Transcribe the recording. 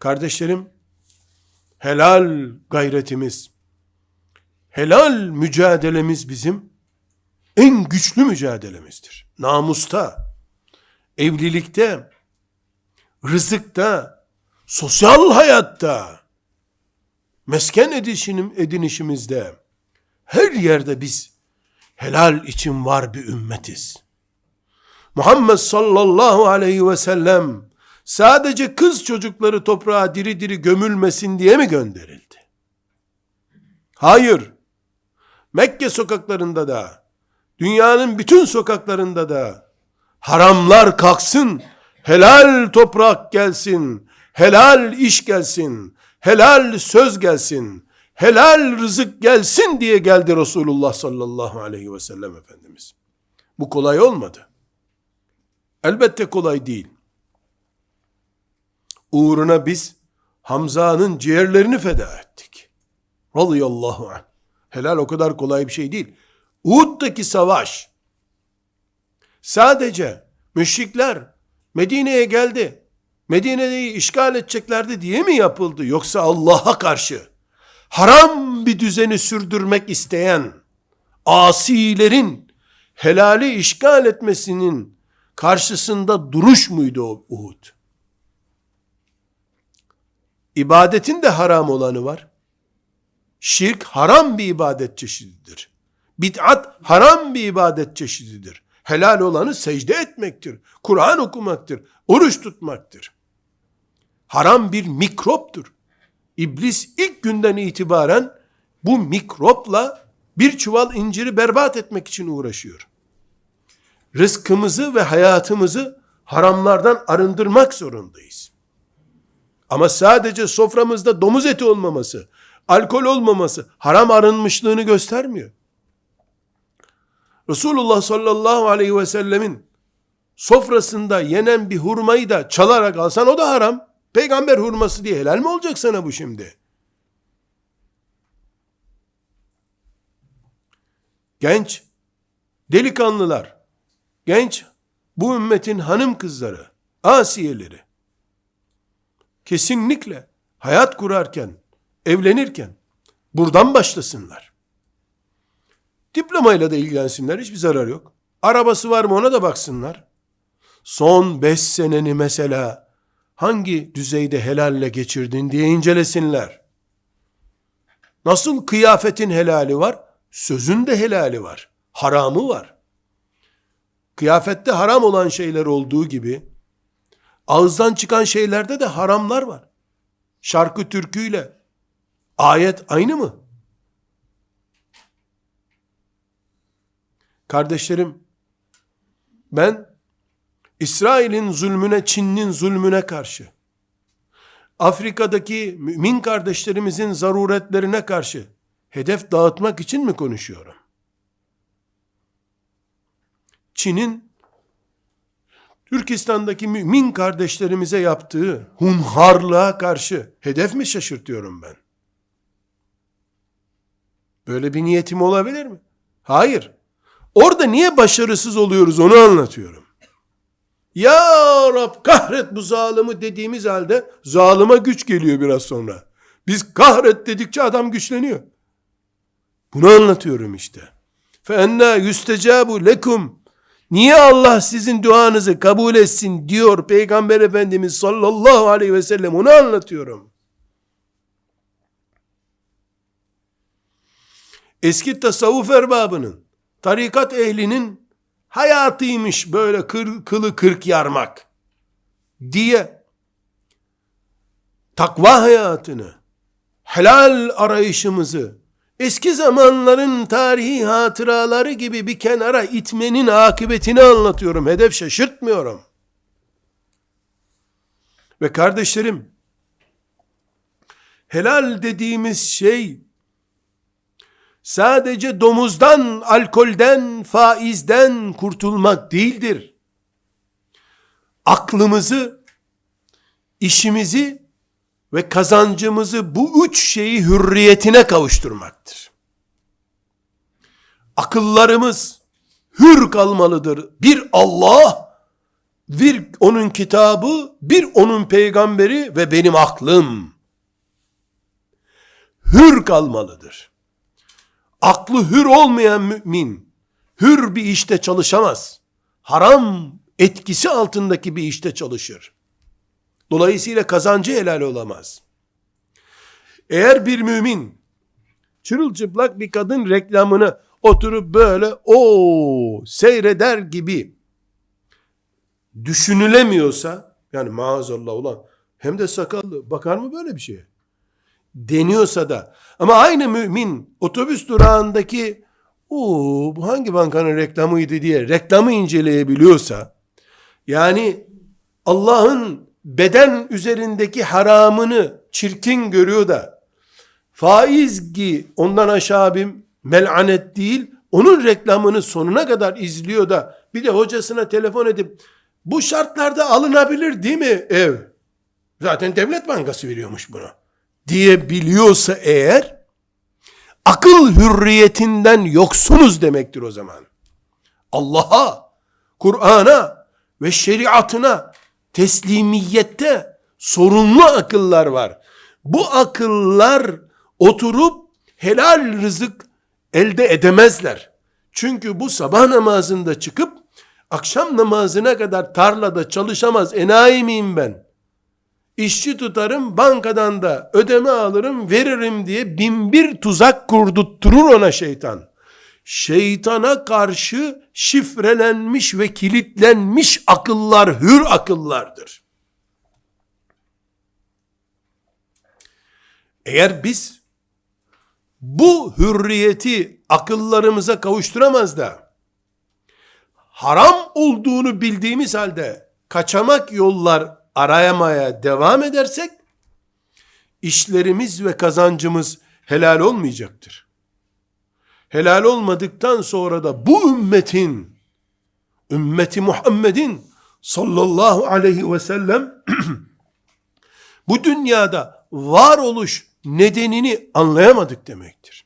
Kardeşlerim, helal gayretimiz, helal mücadelemiz bizim en güçlü mücadelemizdir. Namusta, evlilikte, rızıkta, sosyal hayatta, mesken edişinim, edinişimizde, her yerde biz helal için var bir ümmetiz. Muhammed sallallahu aleyhi ve sellem sadece kız çocukları toprağa diri diri gömülmesin diye mi gönderildi? Hayır. Mekke sokaklarında da, dünyanın bütün sokaklarında da haramlar kalksın, helal toprak gelsin, helal iş gelsin, helal söz gelsin, helal rızık gelsin diye geldi Resulullah sallallahu aleyhi ve sellem Efendimiz. Bu kolay olmadı. Elbette kolay değil. Uğruna biz Hamza'nın ciğerlerini feda ettik. Radıyallahu anh. Helal o kadar kolay bir şey değil. Uhud'daki savaş sadece müşrikler Medine'ye geldi. Medine'yi işgal edeceklerdi diye mi yapıldı? Yoksa Allah'a karşı haram bir düzeni sürdürmek isteyen asilerin helali işgal etmesinin karşısında duruş muydu o Uhud? İbadetin de haram olanı var. Şirk haram bir ibadet çeşididir. Bid'at haram bir ibadet çeşididir. Helal olanı secde etmektir. Kur'an okumaktır. Oruç tutmaktır. Haram bir mikroptur. İblis ilk günden itibaren bu mikropla bir çuval inciri berbat etmek için uğraşıyor. Rızkımızı ve hayatımızı haramlardan arındırmak zorundayız. Ama sadece soframızda domuz eti olmaması, alkol olmaması haram arınmışlığını göstermiyor. Resulullah sallallahu aleyhi ve sellemin sofrasında yenen bir hurmayı da çalarak alsan o da haram. Peygamber hurması diye helal mi olacak sana bu şimdi? Genç, delikanlılar, genç, bu ümmetin hanım kızları, asiyeleri, kesinlikle hayat kurarken, evlenirken, buradan başlasınlar. Diplomayla da ilgilensinler, hiçbir zarar yok. Arabası var mı ona da baksınlar. Son beş seneni mesela, hangi düzeyde helalle geçirdin diye incelesinler. Nasıl kıyafetin helali var? Sözün de helali var. Haramı var. Kıyafette haram olan şeyler olduğu gibi, ağızdan çıkan şeylerde de haramlar var. Şarkı türküyle ayet aynı mı? Kardeşlerim, ben İsrail'in zulmüne, Çin'in zulmüne karşı, Afrika'daki mümin kardeşlerimizin zaruretlerine karşı hedef dağıtmak için mi konuşuyorum? Çin'in Türkistan'daki mümin kardeşlerimize yaptığı hunharlığa karşı hedef mi şaşırtıyorum ben? Böyle bir niyetim olabilir mi? Hayır. Orada niye başarısız oluyoruz onu anlatıyorum. Ya Rab kahret bu zalimi dediğimiz halde zalıma güç geliyor biraz sonra. Biz kahret dedikçe adam güçleniyor. Bunu anlatıyorum işte. فَاَنَّا يُسْتَجَابُ lekum. Niye Allah sizin duanızı kabul etsin diyor Peygamber Efendimiz sallallahu aleyhi ve sellem onu anlatıyorum. Eski tasavvuf erbabının, tarikat ehlinin hayatıymış böyle kır, kılı kırk yarmak diye takva hayatını, helal arayışımızı, eski zamanların tarihi hatıraları gibi bir kenara itmenin akıbetini anlatıyorum. Hedef şaşırtmıyorum. Ve kardeşlerim, helal dediğimiz şey, sadece domuzdan, alkolden, faizden kurtulmak değildir. Aklımızı, işimizi ve kazancımızı bu üç şeyi hürriyetine kavuşturmaktır. Akıllarımız hür kalmalıdır. Bir Allah bir onun kitabı, bir onun peygamberi ve benim aklım. Hür kalmalıdır. Aklı hür olmayan mümin, hür bir işte çalışamaz. Haram etkisi altındaki bir işte çalışır. Dolayısıyla kazancı helal olamaz. Eğer bir mümin çırılçıplak bir kadın reklamını oturup böyle o seyreder gibi düşünülemiyorsa yani maazallah ulan hem de sakallı bakar mı böyle bir şeye? Deniyorsa da ama aynı mümin otobüs durağındaki o bu hangi bankanın reklamıydı diye reklamı inceleyebiliyorsa yani Allah'ın beden üzerindeki haramını çirkin görüyor da faiz ki ondan aşağı bir melanet değil onun reklamını sonuna kadar izliyor da bir de hocasına telefon edip bu şartlarda alınabilir değil mi ev? Zaten devlet bankası veriyormuş bunu. Diyebiliyorsa eğer akıl hürriyetinden yoksunuz demektir o zaman. Allah'a, Kur'an'a ve şeriatına teslimiyette sorunlu akıllar var. Bu akıllar oturup helal rızık elde edemezler. Çünkü bu sabah namazında çıkıp akşam namazına kadar tarlada çalışamaz enayi miyim ben? İşçi tutarım bankadan da ödeme alırım veririm diye bin bir tuzak kurdutturur ona şeytan. Şeytana karşı şifrelenmiş ve kilitlenmiş akıllar hür akıllardır. Eğer biz bu hürriyeti akıllarımıza kavuşturamaz da haram olduğunu bildiğimiz halde kaçamak yollar arayamaya devam edersek işlerimiz ve kazancımız helal olmayacaktır. Helal olmadıktan sonra da bu ümmetin ümmeti Muhammed'in sallallahu aleyhi ve sellem bu dünyada varoluş nedenini anlayamadık demektir.